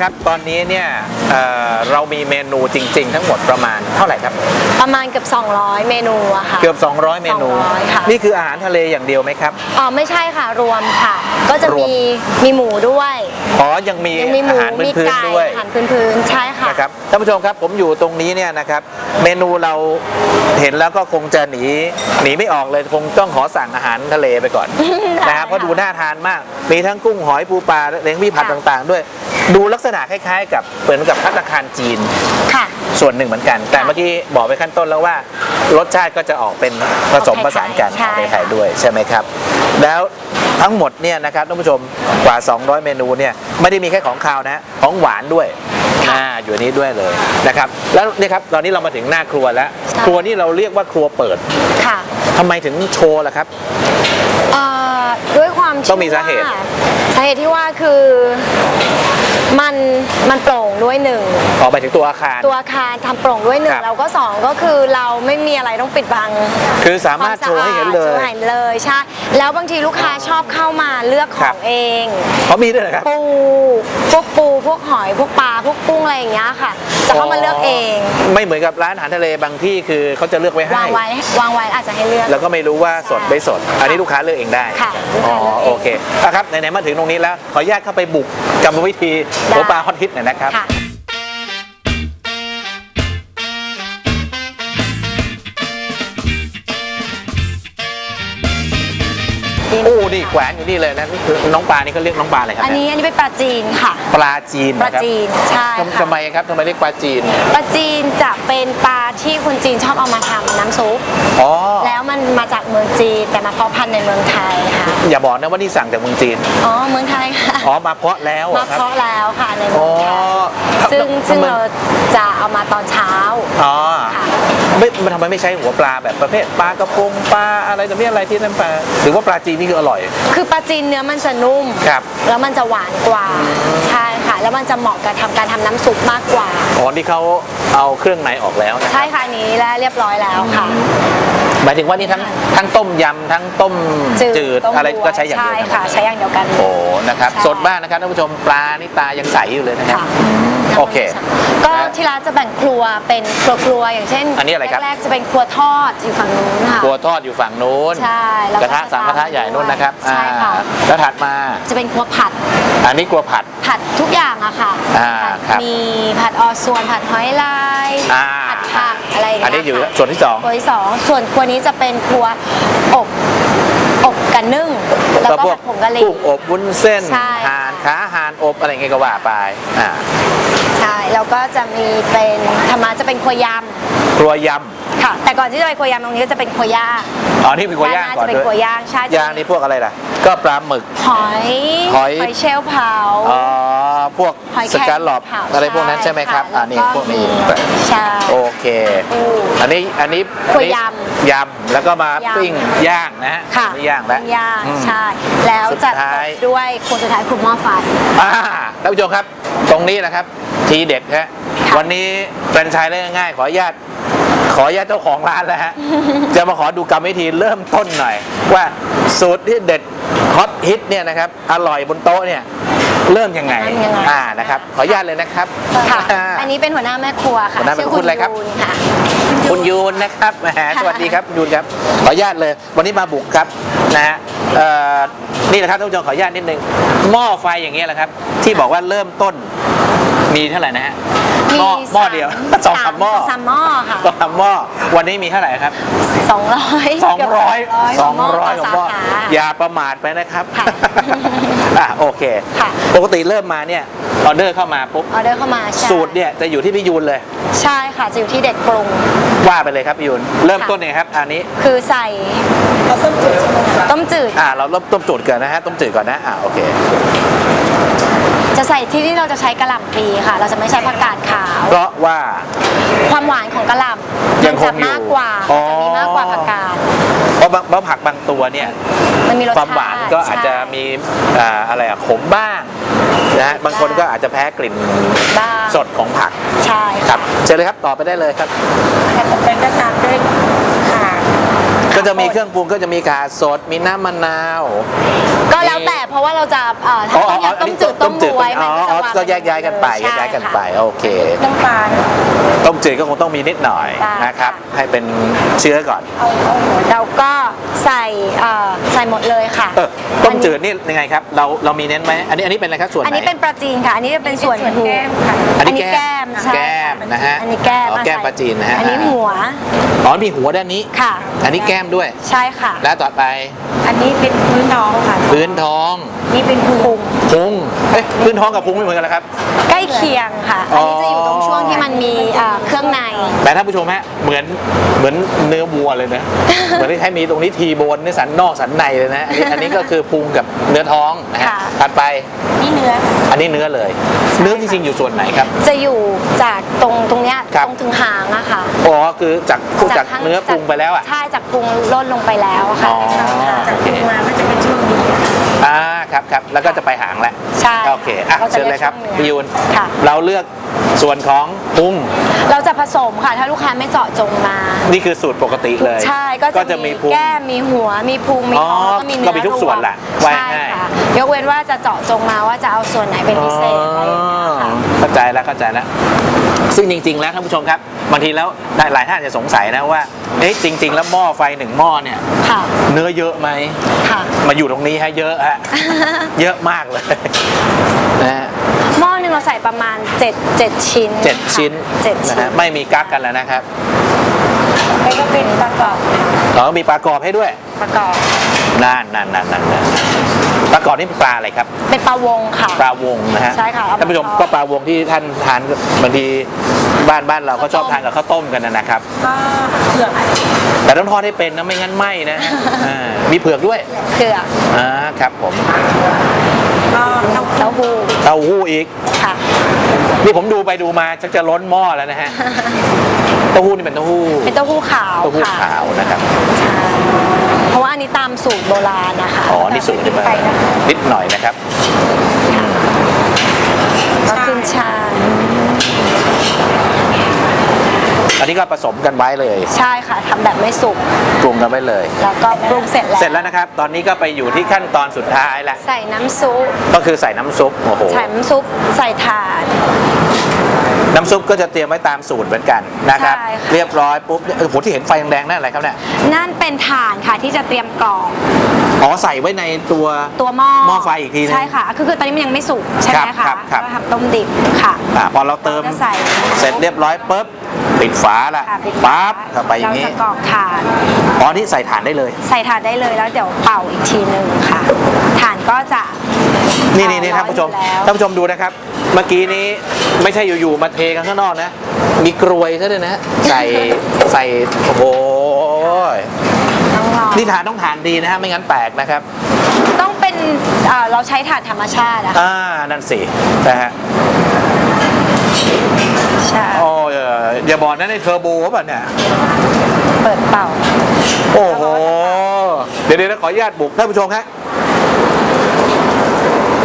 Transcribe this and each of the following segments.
ครับ ตอนนี้เนี่ย เอ่อเรามีเมนูจริง ๆ ทั้งหมดประมาณเท่าไหร่ครับ ประมาณเกือบ 200 เมนูอะค่ะ เกือบ 200 เมนู 200ค่ะ นี่คืออาหารทะเลอย่างเดียวไหมครับ อ๋อไม่ใช่ค่ะรวมค่ะ ก็จะรวมมีมีหมูด้วยอ๋อ ยังมียังมีหมูอาหารมีพื้นไก่ๆด้วย อาหารพื้นๆใช่ค่ะ นะครับท่านผู้ชมครับผมอยู่ตรงนี้เนี่ยนะครับ เมนูเราเห็นแล้วก็คงจะหนีหนีไม่ออกเลยคงต้องขอสั่งอาหารทะเลไปก่อนนะครับเพราะดูน่าทานมาก มีทั้งกุ้งหอยปูปลาเลี้ยงมีผัดค่ะ ต่างๆ ด้วย ดูลักษณะคล้ายๆ กับเหมือนกับพัตตาคารจีนค่ะส่วนหนึ่งเหมือนกัน แต่เมื่อกี้บอกไปขั้นต้นแล้วว่ารสชาติก็จะออกเป็นผสมผสานกันใช่ของไทยๆด้วยใช่ไหมครับ แล้วทั้งหมดเนี่ยนะครับท่านผู้ชมกว่า 200 เมนูเนี่ยไม่ได้มีแค่ของคาวนะฮะของหวานด้วยอ่าอยู่ในนี้ด้วยเลยนะครับ แล้วเนี่ยครับตอนนี้เรามาถึงหน้าครัวแล้ว ครัวนี่เราเรียกว่าครัวเปิดค่ะทำไมถึงโชว์ล่ะครับเอ่อด้วยความต้องมีสาเหตุว่สาเหตุที่ว่าคือ มันมันโปร่งด้วยหนึ่งออกไปถึงตัวอาคาร ตัวอาคารทำโปร่งด้วยหนึ่ครังบแล้วก็สองก็คือเราไม่มีอะไรต้องปิดบัง คือสามารถโชว์ให้เห็นเลโชยว์ให้เห็นเลยใช่ แล้วบางทีลูกค้าชอบเข้ามาเลือกขครัอบ งเอง เขามีด้วยเหรอครับ ปู พวกปูพวกหอยพวกปลาพวกกุ้งอะไรอย่างเงี้ยค่ะ จะเข้ามาเลือกเอง ไม่เหมือนกับร้านอาหารทะเลบางที่คือเขาจะเลือกไว้ให้วางไว้วางไว้อาจจะให้เลือก แล้วก็ไม่รู้ว่าสดไม่สด อันนี้ลูกค้าเลือกเองได้ค่ะลูกอ๋อค้าเลือกเองโอเคอะครับไหนๆมาถึงตรงนี้แล้วขออนุญาตเข้าไปบุกกรรมวิธีได้หัวปลาฮอตฮิตหน่อยนะครับ โอ้นี่แขวนอยู่นี่เลยนะนี่คือน้องปลานี่เขาเรียกน้องปลาอะไรครับอันนี้อันนี้เป็นปลาจีนค่ะ ปลาจีนปลานะครับจีนใช่ทำค่ะทำไมครับทำไมเรียกปลาจีน ปลาจีนจะเป็นปลา ที่คนจีนชอบเอามาทำน้ำซุป อ๋อ แล้วมันมาจากเมืองจีนแต่มาเพาะพันธุ์ในเมืองไทยค่ะ อย่าบอกนะว่านี่สั่งจากเมืองจีน อ๋อ เมืองไทยค่ะ อ๋อ มาเพาะแล้วเหรมาอครับ เพาะแล้วค่ะในเมือ๋อองไทยครับซึ่งซึ่งทำไม เราจะเอามาตอนเช้าอ๋อค่ะ ไม่มันทำไมไม่ใช้หัวปลาแบบประเภทปลากระพงปลาอะไรตัวนี้อะไรที่นั่นปลาหรือว่าปลาจีนนี่คืออร่อย คือปลาจีนเนื้อมันจะนุ่ม ครับ แล้วมันจะหวานกว่า ใช่ค่ะ แล้วมันจะเหมาะกับทำการทำน้ำซุปมากกว่า อ๋อนี่เขาเอาเครื่องในออกแล้วนะใช่ค่ะอันนี้แล้วเรียบร้อยแล้วค่ะ หมายถึงว่านี่ทั้งทั้งต้มยำทั้งต้มจืดต้มอะไรบัวก็ใช้อย่างเดียวใช่กันค่ะ ใช้อย่างเดียวกัน โอ้นะครับ ใช่ สดมากนะครับท่านผู้ชมปลานี่ตายังใสอยู่เลยนะครับ ค่ะโอเคก็ที่ร้านจะแบ่งครัวเป็นครัวครัวอย่างเช่นอันนี้อะไรครับ แรกๆจะเป็นครัวทอดอยู่ฝั่งนู้นค่ะตัวทอดอยู่ฝั่งนู้นใช่แล้วกระทะสามกระทะใหญ่นู้นนะครับใช่ค่ะ อ่าแล้วถัดมา จะเป็นครัวผัด อันนี้กลัวผัด ผัดทุกอย่างอะค่ะอ่าผัดครับ มีผัดออส่วนผัดหอยลายอ่าผัดผักอะไรอย่างอันเงี้ยนี้อยู่ค่ะส่วนที่สองครัวที่สองส่วนครัวนี้จะเป็นครัวอบอบกันนึ่ง แล้วก็พวผัดผงกะหรี่ กุ้งอบวุ้นเส้นใช่ ห่านขาห่านอบอะไรเงี้ยก็ว่าไปอ่าใช่แล้วก็จะมีเป็นธรรมะจะเป็นครัวยครัวยำ ค่ะ แต่ก่อนที่จะไปครัวยำตรงนี้ก็จะเป็นครัวย่างำอ๋อนี่เป็นครัวย่างด้นหก่อนจะเป็นด้วยครัวย่างใช่ย่างนี่พวกอะไรล่ะ ก็ปลาหมึกหอยหอยเชลล์เผาอ๋อพวกหอยสแครงการลอบเผาอะไรพวกนั้นใช่ไหมครับะอ่านี่แล้วพวกนี้ใช่โอเคอู้อันนี้อันนี้ครัวอันนี้ยยำแล้วก็มายำปิ้งย่างนะฮะค่ะอันนี้ย่างแล้วย่างอืมใช่แล้วสุดจะท้ายตบด้วยครัวสุดท้ายคือหม้อไฟอ่าท่านผู้ชมครับ ตรงนี้นะครับ ทีเด็ดฮะค่ะวันนี้แฟรนไชส์เรื่องง่ายๆขออนุญาต ขออนุญาตเจ้าของร้านแล้วฮะ จะมาขอดูกรรมวิธีเริ่มต้นหน่อย ว่าสูตรที่เด็ดฮอตฮิตเนี่ยนะครับ อร่อยบนโต๊ะเนี่ย เริ่มยังไงเริ่มยังไง อ่านะครับ ขออนุญาตเลยนะครับค่ะ อ่า อันนี้เป็นหัวหน้าแม่ครัวค่ะหัวหน้าแม่ชื่อครัวคุณอะไรครับ ยูนค่ะ คุณยูนนะครับแหมสวัสดีครับคุณยูนครับขออนุญาตเลย วันนี้มาบุกครับนะฮะเอ่อนี่นะครับท่านผู้ชมขออนุญาตนิดนึงหม้อไฟอย่างเงี้ยแหละครับ ที่บอกว่าเริ่มต้น มีเท่าไหร่นะฮะหม้อหม้อเดียวสองสามหม้อสองสามหม้อค่ะสองสามหม้อวันนี้มีเท่าไหร่ครับสองร้อยสองร้อยสองร้อยต่หม้อสาขาอย่าประมาทไปนะครับค่ะอะโอเคค่ะปกติเริ่มมาเนี่ยออเดอร์เข้ามาปุ๊บออเดอร์เข้ามาใช่สูตรเนี่ยจะอยู่ที่พี่ยูนเลย ใช่ค่ะจะอยู่ที่เด็กปรุงว่าไปเลยครับพี่ยูนเริ่มต้นเนี่ยครับ อันนี้คือใส่ต้มจืดต้มจืดอ่าเราเริ่มต้มจืดก่อนนะฮะต้มจืดก่อนนะอ่าโอเค จะใส่ที่นี่เราจะใช้กระหล่ำปีค่ะ เราจะไม่ใช้ผักกาดขาว เพราะว่า ความหวานของกระหล่ำยัมังนคจะงอยู่มากกว่าอ๋อจะมีมากกว่าผักกาด เพราะบางเพราะผักบางตัวเนี่ยมันมีรสความหวานก็อาจจะใช่ มีอ่าอะไรอะขมบ้างนะฮะบางคนก็อาจจะแพ้กลิ่นบ้างสดของผักใช่ครับเชิญเลยครับต่อไปได้เลยครับ แต่ผมเป็นก็ตามด้วยค่ะก็จะมีเครื่องปรุงก็จะมีข่าสดมีน้ำมะนาว ก็แล้วแต่ เพเพราะว่าเราจะเอ่ออ๋ถ้าออ๋ต้อมยำต้มจืดต้มบวยอ๋มันอก็จะอ๋อวางก็แยกย้ายกันไปแยใช่กย้ายกันค่ะไปโอเค น้ำปลาต้มจืดก็คงต้องมีนิดหน่อยได้นะครับ ค่ะ ให้เป็นเชื้อก่อนเอาเอาหัวเราก็ใส่เอ่อใส่หมดเลยค่ะเออต้มจืดนี่ยังไงครับ เราเรามีเน้นไหมอันนี้อันนี้เป็นอะไรครับส่วนไหนอันนี้เป็นปลาจีนค่ะ อันนี้จะเป็นส่วนส่วนหูแก้มค่ะอันนี้อันนี้แก้มใช่แก้มนะฮะอันนี้แก้มอ๋อแก้มใส่ปลาจีนนะฮะอันนี้หัวอ๋อมีหัวด้านนี้ ค่ะ อันนี้แก้มด้วย ใช่ค่ะ แล้วต่อไปอันนี้เป็นพื้นท้องค่ะ พื้นท้องนี่เป็นพุงพุงเอ๊ะพื้นท้องกับพุงไม่เหมือนกันเหรอครับ ใกล้เคียงค่ะอ๋อันอนี้จะอยู่ตรงช่วงที่มันมีเอ่อเครื่องใน แต่ท่านผู้ชมฮะเหมือนเหมือนเนื้อวัวเลยนะ เหมือนที่ให้มีตรงนี้ทีโบนนี่สันนอกสันในเลยนะอันนี้อันนี้ก็คือพุงกับเนื้อท้องนะฮะค่ะถัดไปนี่เนื้อ อันนี้เนื้อเลย เนื้อจริงๆอยู่ส่วนไหนครับ จะอยู่จากตรงตรงเนี้ยครับตรงถึงหางอะค่ะอ๋อคือจากจากข้างเนื้อพุงไปแล้วอะใช่จากพุงล่นลงไปแล้วอะค่ะอ๋อข้างหางจากพุงมาก็จะเป็นช่วงนี้ค่ะอ่า ครับครับแล้วก็จะไปหางแหละใช่โอเคอะก็จะเชิญเลยครับเรียกช่วงเนื้อพี่ยูนค่ะ เราเลือกส่วนของพุงเราจะผสมค่ะ ถ้าลูกค้าไม่เจาะจงมา นี่คือสูตรปกติเลยใช่ก็ก็จะจะมีมีพุง แก้มมีหัวมีพุงมีท้องอ๋อแล้วก็มีเนื้อก็มีทุกส่วนแหละว่าใช่ง่าย ค่ะ ยกเว้นว่าจะเจาะจงมาว่าจะเอาส่วนไหนเป็นพิเศษอะไรอย่างเงี้ยค่ะ เข้าใจแล้วเข้าใจแล้ว ซึ่งจริง ๆ แล้วท่านผู้ชมครับ บางทีแล้วหลายท่านอาจจะสงสัยนะว่าเอ๊ะจริง ๆ แล้วหม้อไฟหนึ่งหม้อเนี่ยค่ะ เนื้อเยอะไหมค่ะ มาอยู่ตรงนี้ฮะเยอะฮะ เยอะมากเลยนะฮะหม้อหนึงเราใส่ประมาณ 7 7 ชิ้นเจ็ดค่ะชิ้นเจ็ดนะชิ้น ฮะไม่มีกักกันแล้วนะครับแล้วก็เป็นประกอบอ๋อมีปลากรอบให้ด้วยประกอบ นั่นนั่นนั่นนั่นนั่นปลากรอบนี่เป็นปลาอะไรครับ เป็นปลาวงค่ะ ปลาวงนะฮะใช่ค่ะเอามาท่านผู้ชมทอด ก็ปลาวงที่ท่านทานบางที บ้านบ้านเราก็ชอบทานกับข้าวต้มกันนะครับก็เผือกแต่ต้องทอดให้เป็นนะไม่งั้นไหม้นะฮะอ่ามีเผือกด้วยเผือกอ่าครับผมก็เต้าเต้าหู้เต้าหู้อีกค่ะนี่ผมดูไปดูมาชักจะล้นหม้อแล้วนะฮะเต้าหู้นี่เป็นเต้าหู้เป็นเต้าหู้ขาวเต้าหู้ค่ะขาวนะครับใช่เพราะว่าอันนี้ตามสูตรโบราณนะคะอ๋อนี่สูตรขึ้นมานิดหน่อยนะครับก็ขึ้นช่าย อันนี้ก็ผสมกันไว้เลยใช่ค่ะทำแบบไม่สุก ปรุงกันไว้เลย แล้วก็ปรุงเสร็จแล้ว เสร็จแล้วนะครับ ตอนนี้ก็ไปอยู่ที่ขั้นตอนสุดท้ายแล้วใส่น้ำซุปก็คือใส่น้ำซุปโอ้โหใส่น้ำซุปใส่ถาดน้ำซุปก็จะเตรียมไว้ตามสูตรเหมือนกันนะครับ ใช่ค่ะ เรียบร้อยปุ๊บเนี่ยโอ้โหที่เห็นไฟแดงๆนั่นอะไรครับเนี่ยนั่นเป็นถ่านค่ะที่จะเตรียมกรอก อ๋อใส่ไว้ในตัวตัวหม้อหม้อไฟอีกทีนึงใช่ค่ะคือคือตอนนี้มันยังไม่สุกใช่ไหมครัคะบครับก็ทำต้มดิบค่ะอ่าพอเราเติมเราจะใส่เสร็จเรียบร้อยปุ๊บปิดฝาละค่ะปิดปั๊บเข้าไปอย่างนี้เราจะกรอกถ่านอ๋อนี่ใส่ถ่านได้เลย ใส่ถ่านได้เลยแล้วเดี๋ยวเป่าอีกทีหนึ่งค่ะถ่านก็จะนี่นี่นี่ท่านผู้ชมร้อนอยู่แล้วท่านผู้ชมดูนะครับ เมื่อกี้นี้ไม่ใช่อยู่ๆมาเทกันข้างนอกนะ มีกรวยซะด้วยนะใส่ใส่โอ้โห ต้องรอนี่ทานต้องทานดีนะฮะไม่งั้นแปลกนะครับ ต้องเป็นเอ่อเราใช้ถ่านธรรมชาติอะค่ะอ่านั่นสินะฮะใช่โอ้เอ่ออย่าบอกนะในเทอร์โบป่ะเนี่ยเปิดเป่า โอ้โหเดี๋ยวเดี๋ยวนะขออนุญาตบุกท่านผู้ชมครับ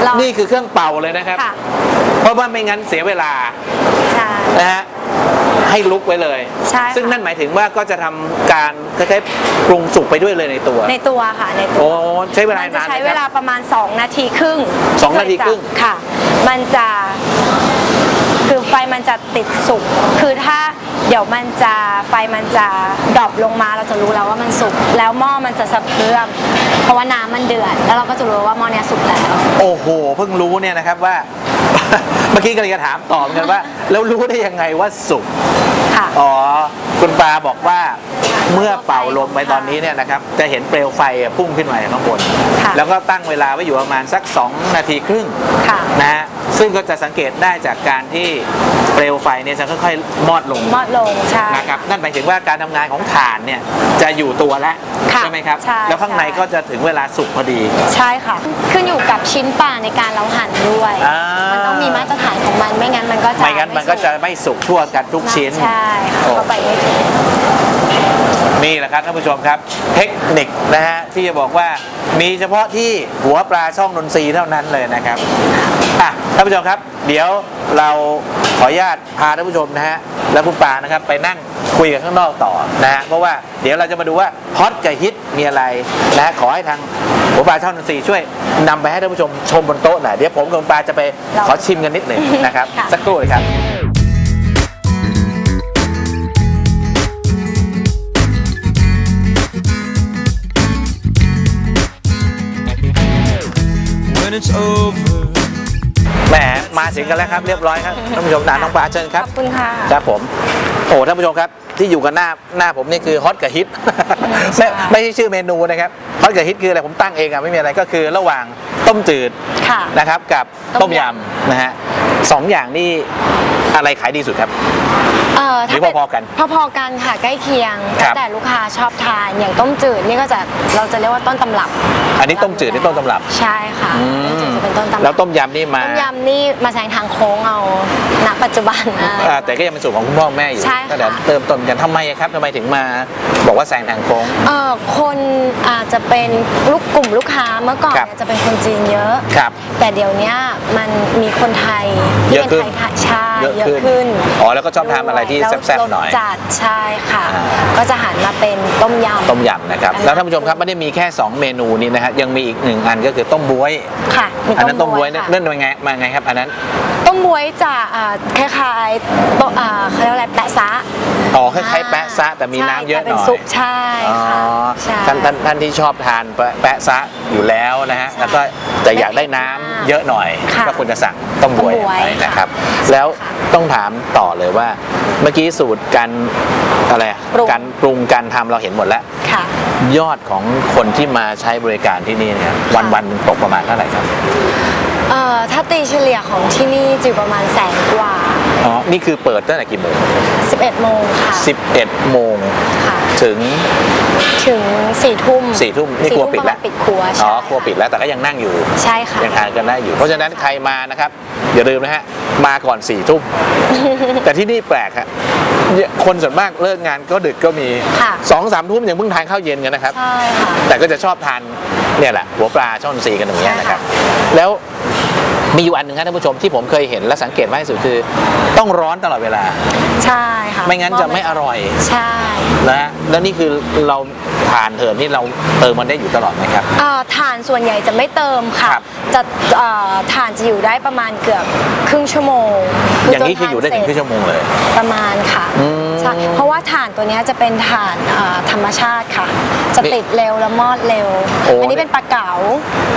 เรานี่คือเครื่องเป่าเลยนะครับ ค่ะเพราะว่าไม่งั้นเสียเวลาใช่นะฮะ ให้ลุกไว้เลย ใช่ค่ะ ซึ่งนั่นหมายถึงว่าก็จะทำการคล้ายๆปรุงสุกไปด้วยเลยในตัว ในตัวค่ะในตัโอ้วใช้เวลามันจะนานไหมใช้คเวรับลาประมาณ 2 นาทีครึ่งสองนาทีครึ่ง ค่ะ มันจะ คือไฟมันจะติดสุก คือถ้าเดี๋ยวมันจะไฟมันจะดรอปลงมาเราจะรู้แล้วว่ามันสุก แล้วหม้อมันจะสะเพื่อมเพราะว่าน้ำมันเดือด แล้วเราก็จะรู้ว่าหม้อเนี้ยสุกแล้ว โอ้โห เพิ่งรู้เนี่ยนะครับว่า เมื่อกี้กำลังจะถามต่อเหมือนกันว่า แล้วรู้ได้ยังไงว่าสุกค่ะ อ๋อคุณปาบอกว่าเมื่อเป่าลมไปตอนนี้เนี่ยนะครับจะเห็นเปลวไฟพุ่งขึ้นมาจากข้างบน ค่ะ แล้วก็ตั้งเวลาไว้อยู่ประมาณสัก 2 นาทีครึ่งค่ะ นะฮะซึ่งก็จะสังเกตได้จากการที่ เปลวไฟเนี่ยจะค่อยๆมอดลงมอดลงใช่นะครับนั่นหมายถึงว่าการทำงานของถ่านเนี่ยจะอยู่ตัวแล้วค่ะใช่ไหมครับใช่แล้วข้างในใช่ก็จะถึงเวลาสุกพอดี ใช่ค่ะ ขึ้นอยู่กับชิ้นปลาในการเราหั่นด้วยอ่ามัมันต้องมีมาตรฐานของมันไม่งั้นมันก็จะไม่งั้นมันก็จะไม่สุกทั่วกันทุกชิ้นใช่ค่ะโอ้เข้าไปไม่ถึง นี่แหละครับท่านผู้ชมครับเทคนิคนะฮะที่จะบอกว่ามีเฉพาะที่หัวปลาช่องนนทรีย์เท่านั้นเลยนะครับอะท่านผู้ชมครับ เดี๋ยวเราขออนุญาตพาท่านผู้ชมนะฮะและคุณปานะครับไปนั่งคุยกันข้างนอกต่อนะฮะเพราะว่าเดี๋ยวเราจะมาดูว่าฮอตกับฮิตมีอะไรนะฮะขอให้ทางหัวปลาช่องนนทรีย์ช่วยนำไปให้ท่านผู้ชมชมบนโต๊ะหน่อยเดี๋ยวผมกับคุณปาจะไปขอชิมกันนิดหนึ่งนะครับค่ะสักครู่เลยครับ when it's over. แหมมาถึงกันแล้วครับเรียบร้อยครับท่านผู้ชมนานน้องปลาเชิญครับขอบคุณค่ะครับผมโอ้ท่านผู้ชมครับที่อยู่กันหน้าหน้าผมนี่คือฮอตกับฮิตไม่ไม่ใช่ชื่อเมนูนะครับฮอตกับฮิตคืออะไรผมตั้งเองอะไม่มีอะไรก็คือระหว่างต้มจืดค่ะนะครับกับต้ต้มมยยำนะฮะสองอย่างนี่อะไรขายดีสุดครับ เอ่อหรือถ้าเป็นพอๆกัน พอๆกันค่ะใกล้เคียงครัแล้วบแต่ลูกค้าชอบทานอย่างต้มจืดนี่ก็จะเราจะเรียกว่าต้นตำรับอันนี้ต้มจืดนี่ต้นตำรับใช่ค่ะอืต้มจืมดจะเป็นต้นตำรับแล้วต้มยำนี่มาต้มยำนี่มาแซงทางโค้งเอาณปัจจุบันนะ อ่าแต่ก็ยังเป็นสูตรของคุณพ่อแม่อยู่ใช่ค่ะ ตั้งแต่เติมต้นกันทำไมอะครับทำไมถึงมาบอกว่าแซงทางโค้ง เอ่อคนอาจจะเป็นลูกกลุ่มลูกค้าเมื่อก่อนครับ เนี่ยจะเป็นคนจีนเยอะ ครับ แต่เดี๋ยวเนี้ยมันมีคนไทยเยที่อะเป็นขึ้น ไทยๆใช่ เยอะเยอะขึ้นขึ้น อ๋อ แล้วก็ชอบทานอะไรที่ด้วยแซ่บล้วๆหน่อยรสจัดใช่ค่ะอ่าก็จะหันมาเป็นต้มยำ ต้มยำนะครับอันนั้นแล้วท่านผู้ชมครับไม่ได้มีแค่ 2 เมนูนี้นะฮะ ยังมีอีกหนึ่งอันก็คือต้มบวย ค่ะมีอันนั้นต้มบวยค่ะนั่นเป็นไงมาไงครับ อันนั้น ต้มบวยจะอ่าคล้ายๆโตอ่าเขาเรียกว่าอะไรแปะซะอ๋อคล้ายๆแปะซะแต่มีน้ำเยอะหใช่แต่น่เป็อนยซุปใช่อ๋อค่ะใช่ท่านท่านท่านที่ชอบทานแปะแปะซะอยู่แล้วนะฮะใช่แล้วก็แต่อยากได้น้ำเยอะหน่อย ค่ะก็ควรจะสั่งต้มบวยต้มบ๊วยไปนะครับค่ะแล้วต้องถามต่อเลยว่า เมื่อกี้สูตรการอะไรอะปรุง การปรุงการทำเราเห็นหมดแล้ว ค่ะ ยอดของคนที่มาใช้บริการที่นี่เนี่ยวันวันๆตกประมาณเท่าไหร่ครับเอ่อถ้าตีเฉลี่ยของที่นี่จะอยู่ประมาณแสนกว่า อ๋อนี่คือเปิดตั้งแต่กี่โมง11 โมงค่ะ 11โมงค่ะ ถึงถึง4ทุ่ม4ทุ่มนี่สี่ครัวปิดแล้วประมาณปิดครัวอ๋ใช่อครัวปิดแล้วแต่ก็ยังนั่งอยู่ใช่ค่ะยังทานกันได้อยู่ เพราะฉะนั้นใครมานะครับอย่าลืมนะฮะมาก่อน4ี่ทุ่มแต่ที่นี่แปลกฮะเนี่ยคนส่วนมากเลิกงานก็ดึกก็มีค่ะสองสามทุ่มยังเพิ่งทานข้าวเย็นกันนะครับใช่ค่ะแต่ก็จะชอบทานเนี่ยแหละหัวปลาช่อนซีกันอย่างเงี้ยนะครับ แล้ว มีอยู่อันหนึ่งครับท่านผู้ชมที่ผมเคยเห็นและสังเกตมากที่สุดคือ ต้องร้อนตลอดเวลา ใช่ค่ะไม่งั้นจะไม่อร่อยใช่นะฮะแล้วนี่คือเราทานเถินนี่เราเติมมันได้อยู่ตลอดไหมครับ เอ่อถ่านส่วนใหญ่จะไม่เติมค่ะ ครับจะเอ่อถ่านจะอยู่ได้ประมาณเกือบครึ่งชั่วโมงอย่างนี้คืออยู่ได้ถึงครึ่งจชั่วโมงเลย ประมาณค่ะ อืม ใช่เพราะว่าถ่านตัวเนี้ยจะเป็นถ่านเอ่อธรรมชาติค่ะ จะติดเร็วและมอดเร็วโอ้อันนี้เป็นปลาเก๋า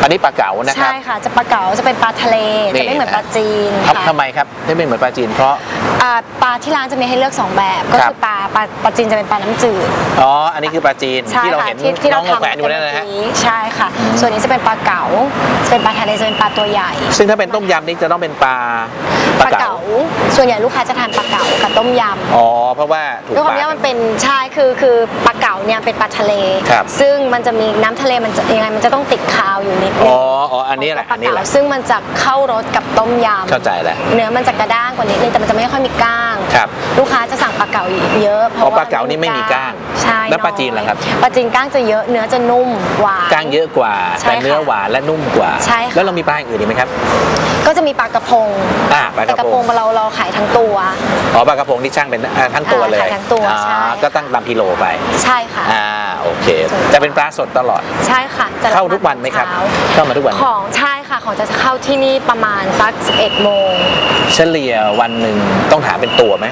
อันนี้ปลาเก๋านะครัใช่บค่ะ จะปลาเก๋าจะเป็นปลาทะเลนี่จะไม่เหมือนนะปลาจีนครับค่ะทำไมครับที่ไม่เหมือนปลาจีนเพราะอ่าปลาที่ร้านจะมีให้เลือกสองแบบ ก็ครับคือปลาปลาปลาจีนจะเป็นปลาน้ำจืด อ๋อ อันนี้คือปลาจีนใช่ที่เราค่ะเห็นที่ที่น้เราองมาทำแขวนอยู่นั่นนะฮะเมื่อกี้ใช่ค่ะ ส่วนนี้จะเป็นปลาเก๋าจะเป็นปลาทะเลจะเป็นปลาตัวใหญ่ ซึ่งถ้าเป็นต้มยำนี่จะต้องเป็นปลา ปลาเก๋าส่วนใหญ่ลูกค้าจะทานปลาเก๋ากับต้มยำอ๋อเพราะว่าถูกด้วยความปากที่ว่ามันเป็นใช่คือคือปลาเก๋าเนี่ยเป็นปลาทะเลครับซึ่งมันจะมีน้ำทะเลมันจะยังไงมันจะต้องติดคาวอยู่นิดนึอ๋งออ๋ออันนี้แหละปอัลานนี้แหเก๋าละซึ่งมันจะเข้ารสกับต้มยำเข้าใจแล้วเนื้อมันจะกระด้างกว่านิดนึงแต่มันจะไม่ค่อยมีก้างครับลูกค้าจะสั่งปลาเก๋าเยอะเพอ๋อราะว่าปลาเก๋านี่ไม่มีก้างใช่แล้วปลาอยจีนล่ะครับปลาจีนก้างจะเยอะเนื้อจะนุ่มหวานก้างเยอะกว่าใช่แต่เนื้อค่ะหวานและนุ่มกว่าใช่ค่ะแล้วเรามีปลาอย่างอื่นอีกไหมครับ ก็จะมีปลากระพงอ่าปลากระพงเราเราขายทั้งตัว อ๋อปลากระพงที่ช่างเป็นอ่าทั้งตัวเลยอ่าขายทั้งตัวอ่าใช่ ก็ตั้งตามกิโลไป ใช่ค่ะ อ่าโอเคจะเป็นปลาสดตลอด ใช่ค่ะจะรับเข้าทุกวันไหมครับช้าเข้ามาทุกวันไหมของใช่ค่ะของจะเข้าที่นี่ประมาณสัก11โมงเฉลี่ยวันหนึ่งต้องถามเป็นตัวไหม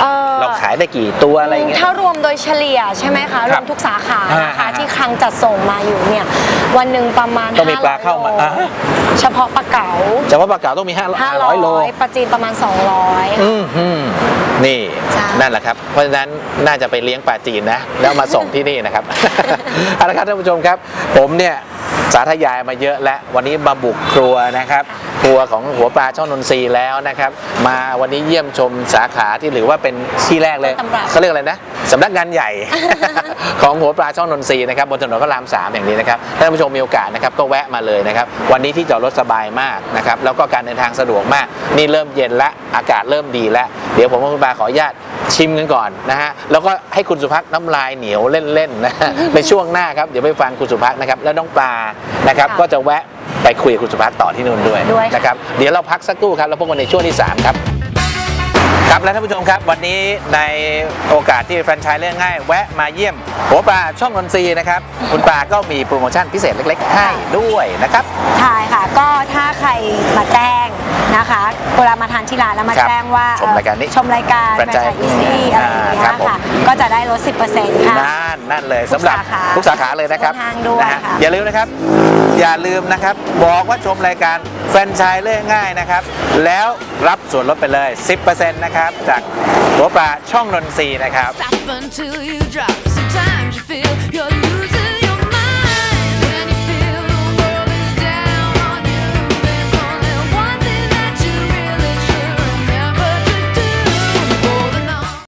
เอ่อเรา ขายได้กี่ตัวอะไรอย่างเงี้ย ถ้ารวมโดยเฉลี่ยใช่ไหมคะครรัวบมทุกสาขาอ่านะคะอ่าที่คลังจัดส่งมาอยู่เนี่ย วันหนึ่งประมาณต้องมีปลาเข้ามา500โลอ่า เฉพาะปลาเก๋าแต่ว่าปลาเก๋าต้องมี5 500โล500ปลาจีนประมาณ 200 อืมฮึมนี่ใช่นั่นแหละครับ เพราะฉะนั้นน่าจะไปเลี้ยงปลาจีนนะ แล้วมาส่งที่นี่นะครับ เอาละครับท่านผู้ชมครับ ผมเนี่ย สาธยายมาเยอะแล้ววันนี้มาบุกครัวนะครับ ครัวของหัวปลาช่องนนทรีย์แล้วนะครับ มาวันนี้เยี่ยมชมสาขาที่หรือว่าเป็นที่แรกเลยต้นตำรับเขาเรียกอะไรนะ สำนักงานใหญ่ ของหัวปลาช่องนนทรีย์นะครับบนถนนพระรามสามอย่างนี้นะครับถ้าท่านผู้ชมมีโอกาสนะครับก็แวะมาเลยนะครับวันนี้ที่จอดรถสบายมากนะครับแล้วก็การเดินทางสะดวกมาก นี่เริ่มเย็นและอากาศเริ่มดีแล้วเดี๋ยวผมกับคุณปาขออนุญาตชิมกันก่อนนะฮะแล้วก็ให้คุณสุภักน้ำลายเหนียวเล่นๆนะฮะในช่วงหน้าครับเดี๋ยวไปฟังคุณสุภักนะครับแล้วน้องปลานะครับค่ะก็จะแวะไปคุยกับคุณสุภักต่อที่นู่นด้วยด้วยค่ะนะครับเดี๋ยวเราพักสักครู่ครับแล้วพบกันในช่วงที่สามครับ ครับและท่านผู้ชมครับ วันนี้ในโอกาสที่แฟรนไชส์เรื่องง่าย แวะมาเยี่ยมหัวปลาช่องนนทรีย์นะครับ คุณปลาก็มีโปรโมชั่นพิเศษเล็กๆให้ด้วยนะครับ ใช่ค่ะ ก็ถ้าใครมาแจ้งนะคะเวลามาทานที่ร้านแล้วมาครับแจ้งว่าชมรายการนี้ชมรายการแฟรนไชส์อีซี่อะไรอย่างเงี้ครับยผมค่ะ ก็จะได้ลด 10%ค่ะ นั่นนั่นเลยสำหรับทุกสาขาทุกสาขาเลยนะครับทุกห้างด้วยนะฮะค่ะ อย่าลืมนะครับ อย่าลืมนะครับ บอกว่าชมรายการแฟรนไชส์เรื่องง่ายนะครับ แล้วรับส่วนลดไปเลย 10%นะครับ จากหัวปลาช่องนนทรีย์นะครับ Stop until you drop.